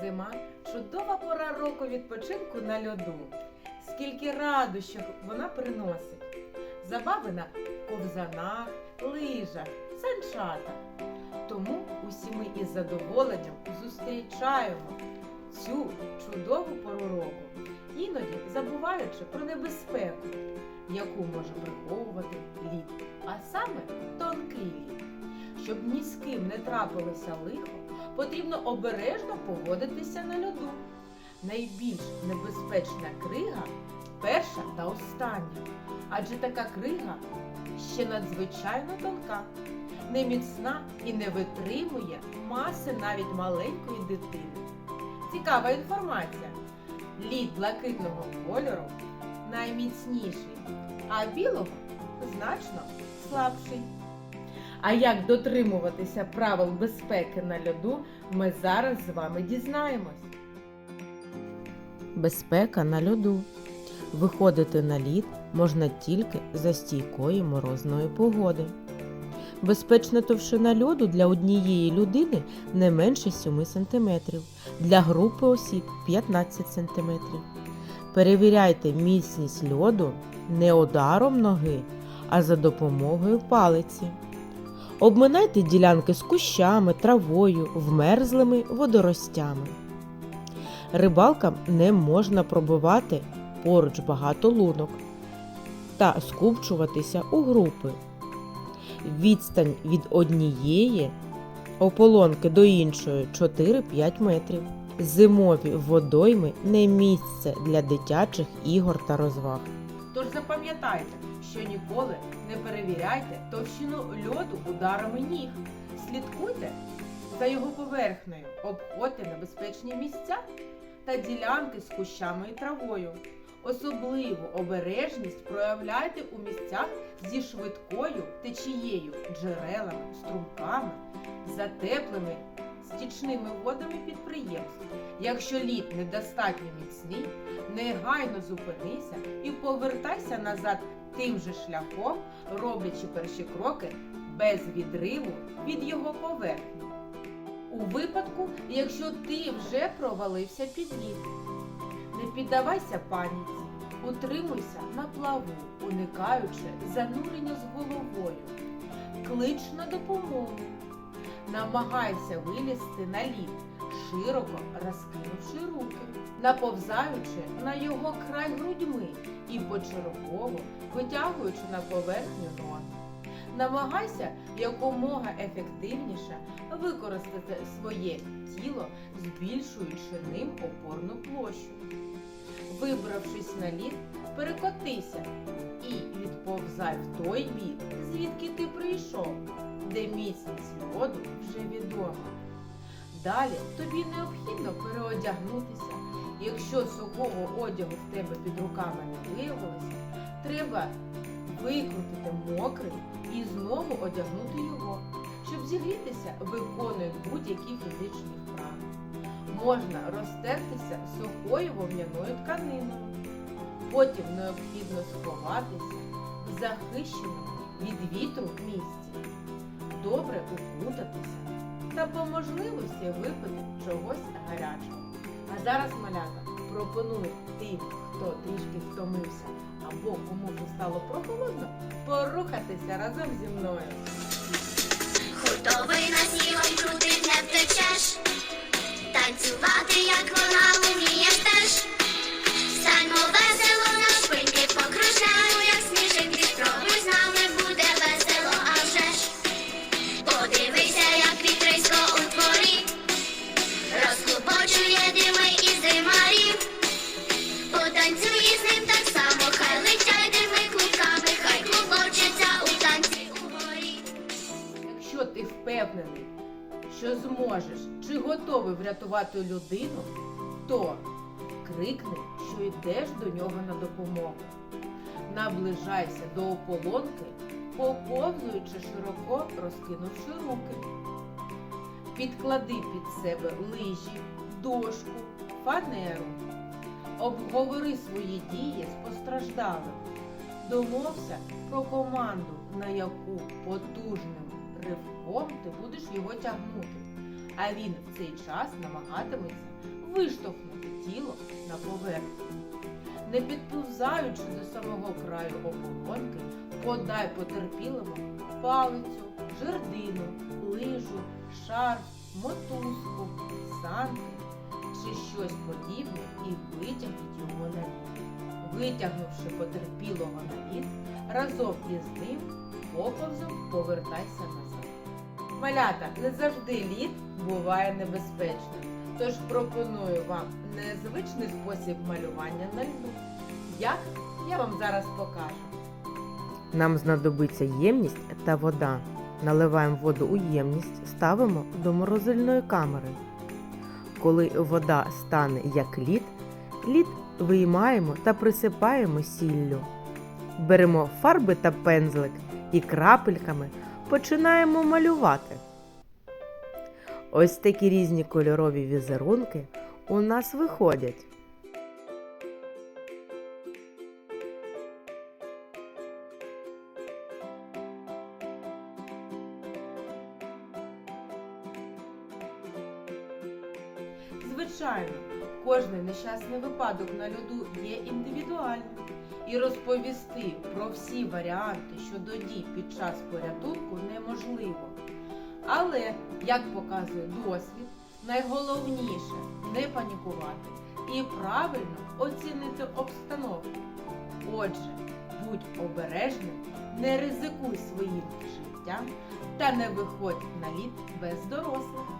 Зима чудова пора року відпочинку на льоду. Скільки радощів вона приносить. Забави на ковзанах, лижах, санчатах. Тому усі ми із задоволенням зустрічаємо цю чудову пору року, іноді забуваючи про небезпеку, яку може приховувати лід, а саме тонкий лід. Щоб ні з ким не трапилося лихо, потрібно обережно поводитися на льоду. Найбільш небезпечна крига перша та остання, адже така крига ще надзвичайно тонка, неміцна і не витримує маси навіть маленької дитини. Цікава інформація. Лід блакитного кольору найміцніший, а білого значно слабший. А як дотримуватися правил безпеки на льоду, ми зараз з вами дізнаємось. Безпека на льоду. Виходити на лід можна тільки за стійкої морозної погоди. Безпечна товщина льоду для однієї людини не менше 7 см, для групи осіб 15 см. Перевіряйте міцність льоду не ударом ноги, а за допомогою палиці. Обминайте ділянки з кущами, травою, вмерзлими водоростями. Рибалкам не можна пробивати поруч багато лунок та скупчуватися у групи. Відстань від однієї ополонки до іншої 4-5 метрів. Зимові водойми не місце для дитячих ігор та розваг. Тож запам'ятайте, що ніколи не перевіряйте товщину льоду ударами ніг. Слідкуйте за його поверхнею, обходьте небезпечні місця та ділянки з кущами і травою. Особливу обережність проявляйте у місцях зі швидкою течією, джерелами, струмками, за теплими стічними водами підприємств. Якщо лід недостатньо міцний, негайно зупинися і повертайся назад тим же шляхом, роблячи перші кроки без відриву від його поверхні. У випадку, якщо ти вже провалився під лід, не піддавайся паніці, утримуйся на плаву, уникаючи занурення з головою. Клич на допомогу. Намагайся вилізти на лід, широко розкинувши руки, наповзаючи на його край грудьми і почергово витягуючи на поверхню ноги. Намагайся якомога ефективніше використати своє тіло, збільшуючи ним опорну площу. Вибравшись на лід, перекотися і відповзай в той бік, звідки ти прийшов, де міцність воду вже відома. Далі тобі необхідно переодягнутися. Якщо сухого одягу в тебе під руками не виявилося, треба викрутити мокрий і знову одягнути його. Щоб зігрітися, виконуй будь-які фізичні. Можна розтертися сухою вовняною тканиною. Потім необхідно сховатися в захищеному від вітру місці. Добре укутатися та по можливості випити чогось гарячого. А зараз, малята, пропоную тим, хто трішки втомився або кому вже стало прохолодно, порухатися разом зі мною. Хуртовий на снігом крутить не втечеш, Якщо ти впевнений, що зможеш чи готовий врятувати людину, то крикни, що йдеш до нього на допомогу. Наближайся до ополонки, поповзуючи широко розкинувши руки. Підклади під себе лижі, дошку, фанеру. Обговори свої дії з постраждалим. Домовся про команду, на яку потужним ривком ти будеш його тягнути. а він в цей час намагатиметься виштовхнути тіло на поверхню. Не підповзаючи до самого краю оболонки, подай потерпілому палицю, жердину, лижу, шарф, мотузку, санки чи щось подібне і витягніть його на. Витягнувши потерпілого на лід, разом із ним поповзом повертайся назад. Малята, не завжди лід буває небезпечним, тож пропоную вам незвичний спосіб малювання на льду. Як я вам зараз покажу. Нам знадобиться ємність та вода. Наливаємо воду у ємність, ставимо до морозильної камери. Коли вода стане як лід, лід виймаємо та присипаємо сіллю. Беремо фарби та пензлик і крапельками починаємо малювати. Ось такі різні кольорові візерунки у нас виходять. Звичайно, кожний нещасний випадок на льоду є індивідуальним. І розповісти про всі варіанти щодо дій під час порятунку неможливо. Але, як показує досвід, найголовніше не панікувати і правильно оцінити обстановку. Отже, будь обережним, не ризикуй своїм життям та не виходь на лід без дорослих.